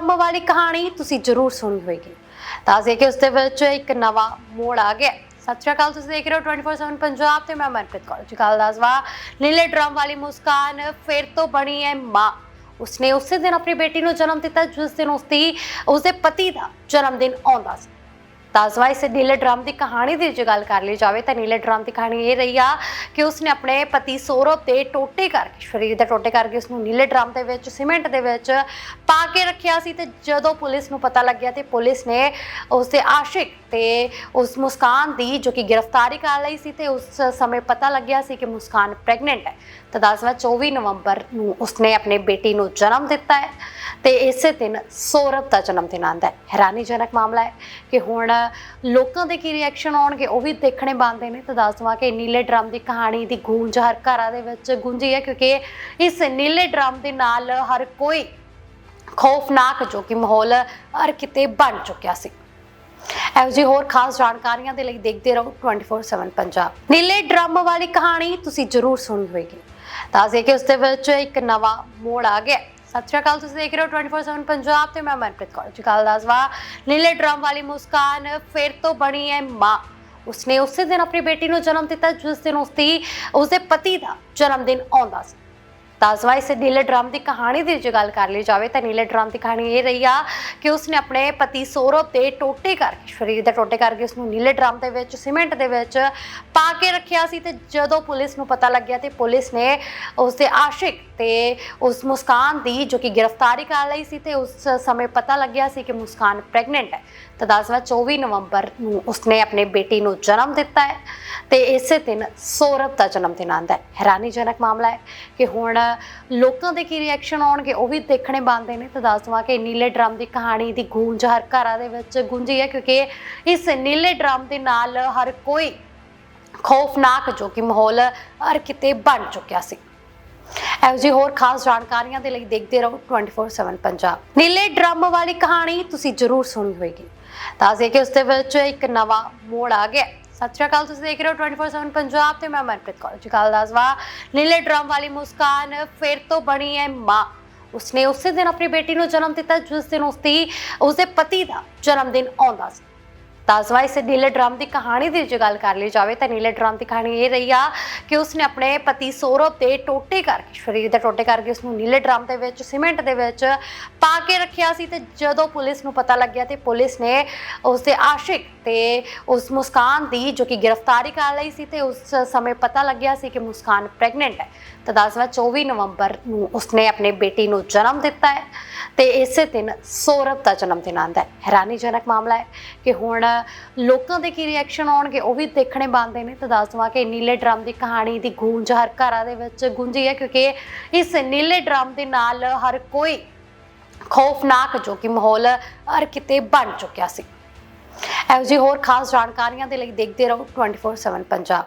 Drama ਵਾਲੀ ਕਹਾਣੀ ਤੁਸੀਂ ਜ਼ਰੂਰ ਸੁਣੀ ਹੋਵੇਗੀ ਤਾਂ ਕਿ ਉਸ ਦੇ ਵਿੱਚ ਇੱਕ ਨਵਾਂ ਮੋੜ ਆ ਗਿਆ। ਸਤਿ ਸ਼੍ਰੀ ਅਕਾਲ, ਤੁਸੀਂ ਦੇਖ ਰਹੇ ਹੋ 24/7 ਪੰਜਾਬ ਤੇ ਮੈਂ ਮਨਪ੍ਰੀਤ ਕੌਰ। ਜੀ ਕੱਲ ਦੱਸਵਾ ਨੀਲੇ ਡਰਮ ਵਾਲੀ ਮੁਸਕਾਨ ਫਿਰ ਤੋਂ ਬਣੀ ਹੈ ਮਾਂ। ਉਸਨੇ ਉਸੇ ਦਿਨ ਆਪਣੀ ਬੇਟੀ ਨੂੰ ਜਨਮ ਦਿੱਤਾ, ਜਿਸ ਦਿਨ ਉਸਦੀ ਉਸਦੇ ਪਤੀ ਦਾ ਜਨਮ ਦਿਨ ਆਉਂਦਾ ਸੀ। ਤਾਜ਼ਵਾ ਇਸ ਨੀਲੇ ਡਰਮ ਦੀ ਕਹਾਣੀ ਦੀ ਜੇ ਗੱਲ ਕਰ ਲਈ ਜਾਵੇ ਤਾਂ ਨੀਲੇ ਡਰਮ ਦੀ ਕਹਾਣੀ ਇਹ ਰਹੀ ਆ ਕਿ ਉਸਨੇ ਆਪਣੇ ਪਤੀ ਸੌਰਵ ਤੇ ਟੋਟੇ ਕਰਕੇ, ਸਰੀਰ ਦੇ ਟੋਟੇ ਕਰਕੇ ਉਸ ਨੂੰ ਨੀਲੇ ਡਰਮ ਦੇ ਵਿੱਚ, ਸੀਮੈਂਟ ਦੇ ਵਿੱਚ ਪਾ ਕੇ ਰੱਖਿਆ ਸੀ ਤੇ ਜਦੋਂ ਪੁਲਿਸ ਨੂੰ ਪਤਾ ਲੱਗਿਆ ਤੇ ਪੁਲਿਸ ਨੇ ਉਸ ਦੇ ਆਸ਼ਿਕ ਤੇ ਉਸ ਮੁਸਕਾਨ ਦੀ ਜੋ ਕਿ ਗ੍ਰਿਫਤਾਰੀ ਕਰ ਲਈ ਸੀ ਤੇ ਉਸ ਸਮੇਂ ਪਤਾ ਲੱਗਿਆ ਸੀ ਕਿ ਮੁਸਕਾਨ ਪ੍ਰੈਗਨੈਂਟ ਹੈ। ਤਾਂ ਦੱਸਵਾ 24 ਨਵੰਬਰ ਨੂੰ ਉਸਨੇ ਆਪਣੀ ਬੇਟੀ ਨੂੰ ਜਨਮ ਦਿੱਤਾ ਹੈ। ਤੇ ਇਸੇ ਦਿਨ ਸੌਰਵ ਦਾ ਜਨਮ ਦਿਨ ਆਂਦਾ ਹੈ। ਹੈਰਾਨੀਜਨਕ ਮਾਮਲਾ ਹੈ ਕਿ ਹੁਣ ਲੋਕਾਂ ਦੇ ਕੀ ਰਿਐਕਸ਼ਨ ਆਉਣਗੇ, ਉਹ ਵੀ ਦੇਖਣੇ ਬਣਦੇ ਨੇ। ਤਾਂ ਦੱਸ ਦਵਾਂ ਕਿ ਨੀਲੇ ਡਰਮ ਦੀ ਕਹਾਣੀ ਦੀ ਗੂੰਜ ਹਰ ਘਰਾਂ ਦੇ ਵਿੱਚ ਗੂੰਜੀ ਹੈ, ਕਿਉਂਕਿ ਇਸ ਨੀਲੇ ਡਰਮ ਦੇ ਨਾਲ ਹਰ ਕੋਈ ਖੌਫਨਾਕ ਜੋ ਕਿ ਮਾਹੌਲ ਹਰ ਕਿਤੇ ਬਣ ਚੁੱਕਿਆ ਸੀ। ਇਹੋ ਜਿਹੀ ਹੋਰ ਖਾਸ ਜਾਣਕਾਰੀਆਂ ਦੇ ਲਈ ਦੇਖਦੇ ਰਹੋ 24/7 ਪੰਜਾਬ। ਨੀਲੇ ਡਰਮ ਵਾਲੀ ਕਹਾਣੀ ਤੁਸੀਂ ਜ਼ਰੂਰ ਸੁਣੀ ਹੋਵੇਗੀ। ਤਾਂ ਸੇ ਕਿ ਉਸ ਦੇ ਵਿੱਚ ਇੱਕ ਨਵਾਂ ਮੋੜ ਆ ਗਿਆ ਸਤਿ ਸ਼੍ਰੀ ਅਕਾਲ, ਤੁਸੀਂ ਦੇਖ ਰਹੇ ਹੋ 24/7 ਪੰਜਾਬ ਤੇ ਮੈਂ ਮਨਪ੍ਰੀਤ ਕੌਰ। ਜੀ ਕੱਲ ਦੱਸਵਾ ਨੀਲੇ ਡਰਮ ਵਾਲੀ ਮੁਸਕਾਨ ਫਿਰ ਤੋਂ ਬਣੀ ਹੈ ਮਾਂ। ਉਸਨੇ ਉਸੇ ਦਿਨ ਆਪਣੀ ਬੇਟੀ ਨੂੰ ਜਨਮ ਦਿੱਤਾ, ਜਿਸ ਦਿਨ ਉਸਦੀ, ਉਸਦੇ ਪਤੀ ਦਾ ਜਨਮ ਦਿਨ ਆਉਂਦਾ ਸੀ। ਤਾਜ਼ਵਾ ਇਸ ਨੀਲੇ ਡਰਮ ਦੀ ਕਹਾਣੀ ਦੀ ਜੇ ਗੱਲ ਕਰ ਲਈ ਜਾਵੇ ਤਾਂ ਨੀਲੇ ਡਰਮ ਦੀ ਕਹਾਣੀ ਇਹ ਰਹੀ ਆ ਕਿ ਉਸਨੇ ਆਪਣੇ ਪਤੀ ਸੌਰਵ ਤੇ ਟੋਟੇ ਕਰਕੇ ਸਰੀਰ ਦੇ ਟੋਟੇ ਕਰਕੇ ਉਸ ਨੂੰ ਨੀਲੇ ਡਰਮ ਦੇ ਵਿੱਚ, ਸੀਮੈਂਟ ਦੇ ਵਿੱਚ ਪਾ ਕੇ ਰੱਖਿਆ ਸੀ ਤੇ ਜਦੋਂ ਪੁਲਿਸ ਨੂੰ ਪਤਾ ਲੱਗਿਆ ਤੇ ਪੁਲਿਸ ਨੇ ਉਸ ਦੇ ਆਸ਼ਿਕ ਤੇ ਉਸ ਮੁਸਕਾਨ ਦੀ ਜੋ ਕਿ ਗ੍ਰਿਫਤਾਰੀ ਕਰ ਲਈ ਸੀ ਤੇ ਉਸ ਸਮੇਂ ਪਤਾ ਲੱਗਿਆ ਸੀ ਕਿ ਮੁਸਕਾਨ ਪ੍ਰੈਗਨੈਂਟ ਹੈ। ਤਾਂ ਦੱਸਵਾ 24 ਨਵੰਬਰ ਨੂੰ ਉਸਨੇ ਆਪਣੀ ਬੇਟੀ ਨੂੰ ਜਨਮ ਦਿੱਤਾ ਹੈ ਤੇ ਇਸੇ ਦਿਨ ਸੌਰਵ ਦਾ ਜਨਮ ਦਿਨ ਆਂਦਾ ਹੈ। ਹੈਰਾਨੀਜਨਕ ਮਾਮਲਾ ਹੈ ਕਿ ਹੁਣ ਲੋਕਾਂ ਦੇ ਕੀ ਰਿਐਕਸ਼ਨ ਆਉਣਗੇ, ਉਹ ਵੀ ਦੇਖਣੇ ਬਣਦੇ ਨੇ। ਤਾਂ ਦੱਸ ਦਵਾਂ ਕਿ ਨੀਲੇ ਡਰਮ ਦੀ ਕਹਾਣੀ ਦੀ ਗੂੰਜ ਹਰ ਘਰਾਂ ਦੇ ਵਿੱਚ ਗੂੰਜੀ ਹੈ, ਕਿਉਂਕਿ ਇਸ ਨੀਲੇ ਡਰਮ ਦੇ ਨਾਲ ਹਰ ਕੋਈ ਖੌਫਨਾਕ ਜੋ ਕਿ ਮਾਹੌਲ ਹਰ ਕਿਤੇ ਬਣ ਚੁੱਕਿਆ ਸੀ। ਇਹੋ ਜਿਹੀ ਹੋਰ ਖਾਸ ਜਾਣਕਾਰੀਆਂ ਦੇ ਲਈ ਦੇਖਦੇ ਰਹੋ 24/7 ਪੰਜਾਬ। ਨੀਲੇ ਡਰਮ ਵਾਲੀ ਕਹਾਣੀ ਤੁਸੀਂ ਜ਼ਰੂਰ ਸੁਣੀ ਹੋਵੇਗੀ ਤਾਂ ਸੇ ਕਿ ਉਸ ਦੇ ਵਿੱਚ ਇੱਕ ਨਵਾਂ ਮੋੜ ਆ ਗਿਆ। ਸਤਿ ਸ਼੍ਰੀ ਅਕਾਲ, ਤੁਸੀਂ ਦੇਖ ਰਹੇ ਹੋ 24/7 ਪੰਜਾਬ ਤੇ ਮੈਂ ਮਨਪ੍ਰੀਤ ਕੌਰ ਜੀ ਕੱਲ ਦੱਸਵਾ ਨੀਲੇ ਡਰਮ ਵਾਲੀ ਮੁਸਕਾਨ ਫਿਰ ਤੋਂ ਬਣੀ ਹੈ ਮਾਂ। ਉਸਨੇ ਉਸੇ ਦਿਨ ਆਪਣੀ ਬੇਟੀ ਨੂੰ ਜਨਮ ਦਿੱਤਾ, ਜਿਸ ਦਿਨ ਉਸਦੀ, ਉਸਦੇ ਪਤੀ ਦਾ ਜਨਮ ਦਿਨ ਆਉਂਦਾ ਸੀ। ਤਾਜ਼ਵਾ ਇਸ ਨੀਲੇ ਡਰਮ ਦੀ ਕਹਾਣੀ ਦੀ ਜੇ ਗੱਲ ਕਰ ਲਈ ਜਾਵੇ ਤਾਂ ਨੀਲੇ ਡਰਮ ਦੀ ਕਹਾਣੀ ਇਹ ਰਹੀ ਆ ਕਿ ਉਸਨੇ ਆਪਣੇ ਪਤੀ ਸੌਰਵ ਦੇ ਟੋਟੇ ਕਰਕੇ, ਸਰੀਰ ਦੇ ਟੋਟੇ ਕਰਕੇ ਉਸ ਨੂੰ ਨੀਲੇ ਡਰਮ ਦੇ ਵਿੱਚ, ਸੀਮੈਂਟ ਦੇ ਵਿੱਚ ਪਾ ਕੇ ਰੱਖਿਆ ਸੀ ਤੇ ਜਦੋਂ ਪੁਲਿਸ ਨੂੰ ਪਤਾ ਲੱਗਿਆ ਤੇ ਪੁਲਿਸ ਨੇ ਉਸ ਦੇ ਆਸ਼ਿਕ ਤੇ ਉਸ ਮੁਸਕਾਨ ਦੀ ਜੋ ਕਿ ਗ੍ਰਿਫਤਾਰੀ ਕਰ ਲਈ ਸੀ ਤੇ ਉਸ ਸਮੇਂ ਪਤਾ ਲੱਗਿਆ ਸੀ ਕਿ ਮੁਸਕਾਨ ਪ੍ਰੈਗਨੈਂਟ ਹੈ। ਤਾਂ ਦੱਸਵਾ 24 ਨਵੰਬਰ ਨੂੰ ਉਸਨੇ ਆਪਣੀ ਬੇਟੀ ਨੂੰ ਜਨਮ ਦਿੱਤਾ ਹੈ ਤੇ ਇਸੇ ਦਿਨ ਸੌਰਵ ਦਾ ਜਨਮ ਦਿਨ ਆਂਦਾ ਹੈ। ਹੈਰਾਨੀਜਨਕ ਮਾਮਲਾ ਹੈ ਕਿ ਹੁਣ ਲੋਕਾਂ ਦੇ ਕੀ ਰਿਐਕਸ਼ਨ ਆਉਣਗੇ, ਉਹ ਵੀ ਦੇਖਣੇ ਬਣਦੇ ਨੇ। ਤਾਂ ਦੱਸ ਦਵਾਂ ਕਿ ਨੀਲੇ ਡਰਮ ਦੀ ਕਹਾਣੀ ਦੀ ਗੂੰਜ ਹਰ ਘਰਾਂ ਦੇ ਵਿੱਚ ਗੂੰਜੀ ਹੈ, ਕਿਉਂਕਿ ਇਸ ਨੀਲੇ ਡਰਮ ਦੇ ਨਾਲ ਹਰ ਕੋਈ ਖੌਫਨਾਕ ਜੋ ਕਿ ਮਾਹੌਲ ਹਰ ਕਿਤੇ ਬਣ ਚੁੱਕਿਆ ਸੀ। ਇਹੋ ਜਿਹੀ ਹੋਰ ਖਾਸ ਜਾਣਕਾਰੀਆਂ ਦੇ ਲਈ ਦੇਖਦੇ ਰਹੋ 24/7 ਪੰਜਾਬ।